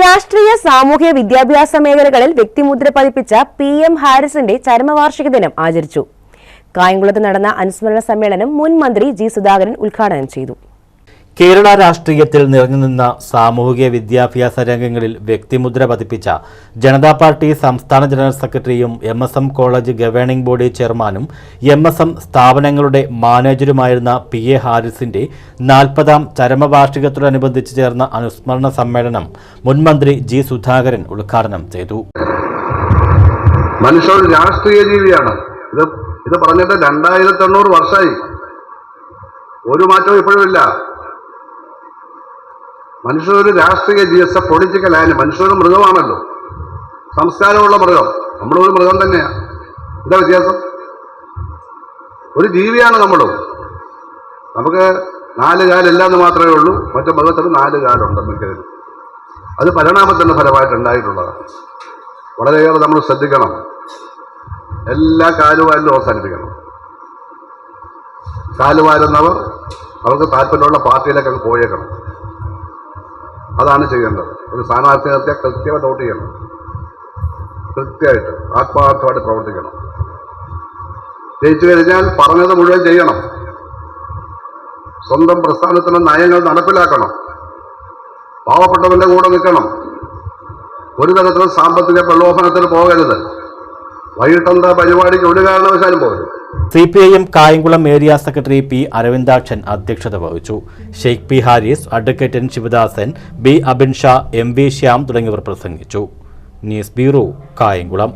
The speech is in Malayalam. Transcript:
രാഷ്ട്രീയ സാമൂഹ്യ വിദ്യാഭ്യാസ മേഖലകളിൽ വ്യക്തിമുദ്ര പതിപ്പിച്ച പി എം ഹാരിസിന്റെ ചരമവാർഷിക ദിനം ആചരിച്ചു. കായംകുളത്ത് നടന്ന അനുസ്മരണ സമ്മേളനം മുൻ മന്ത്രി ജി സുധാകരൻ ഉദ്ഘാടനം ചെയ്തു. കേരള രാഷ്ട്രീയത്തിൽ നിറഞ്ഞുനിന്ന സാമൂഹിക വിദ്യാഭ്യാസ രംഗങ്ങളിൽ വ്യക്തിമുദ്ര പതിപ്പിച്ച ജനതാ പാർട്ടി സംസ്ഥാന ജനറൽ സെക്രട്ടറിയും M S M college governing body ചെയർമാനും എം എസ് എം സ്ഥാപനങ്ങളുടെ മാനേജരുമായിരുന്ന പി എ ഹാരിസിന്റെ നാൽപ്പതാം ചരമവാർഷികത്തോടനുബന്ധിച്ച് ചേർന്ന അനുസ്മരണ സമ്മേളനം മുൻമന്ത്രി ജി സുധാകരൻ ഉദ്ഘാടനം ചെയ്തു. രാഷ്ട്രീയ ജീവിയാണ്. ഇത് ഇത് പറഞ്ഞിട്ട് രണ്ടായിരത്തി എണ്ണൂറ് വർഷമായി. ഒരു മാറ്റവും ഇപ്പോഴും ഇല്ല. മനുഷ്യ ഒരു രാഷ്ട്രീയ ജീവിച്ച പൊളിറ്റിക്കൽ ആയാലും മനുഷ്യരൊരു മൃഗമാണല്ലോ. സംസ്കാരമുള്ള മൃഗം. നമ്മളൊരു മൃഗം തന്നെയാണ് എന്താ വ്യത്യാസം? ഒരു ജീവിയാണ് നമ്മളും. നമുക്ക് നാല് കാലില്ലാന്ന് മാത്രമേ ഉള്ളൂ. മറ്റു മൃഗത്തിന് നാല് കാലുണ്ടെന്ന് കരുതി. അത് പരിണാമത്തിന്റെ ഫലമായിട്ടുണ്ടായിട്ടുള്ളതാണ് വളരെയേറെ നമ്മൾ ശ്രദ്ധിക്കണം. എല്ലാ കാലുവാലും അവസാനിപ്പിക്കണം. കാലുവാരുന്നവർ അവർക്ക് താല്പര്യമുള്ള പാർട്ടിയിലേക്ക് അങ്ങ് പോയേക്കണം. അതാണ് ചെയ്യേണ്ടത്. ഒരു സ്ഥാനാർത്ഥി നിർത്തിയാൽ കൃത്യമായിട്ട് വോട്ട് ചെയ്യണം. കൃത്യമായിട്ട് ആത്മാർത്ഥമായിട്ട് പ്രവർത്തിക്കണം. ജയിച്ചു കഴിഞ്ഞാൽ പറഞ്ഞത് മുഴുവൻ ചെയ്യണം. സ്വന്തം പ്രസ്ഥാനത്തിന്റെ നയങ്ങൾ നടപ്പിലാക്കണം. പാവപ്പെട്ടവന്റെ കൂടെ നിൽക്കണം. ഒരു തരത്തിലും സാമ്പത്തിക പ്രലോഭനത്തിന് പോകരുത്. വൈകിട്ടെന്താ പരിപാടിക്ക് ഒരു കാരണവശാലും പോകരുത്. C P I M Kayamkulam area secretary P Aravindakshan അധ്യക്ഷത വഹിച്ചു. Sheikh P Harris advocate N Sivadasan B Abinsha M V Shyam തുടങ്ങിയവർ പ്രസംഗിച്ചു. News bureau Kayamkulam.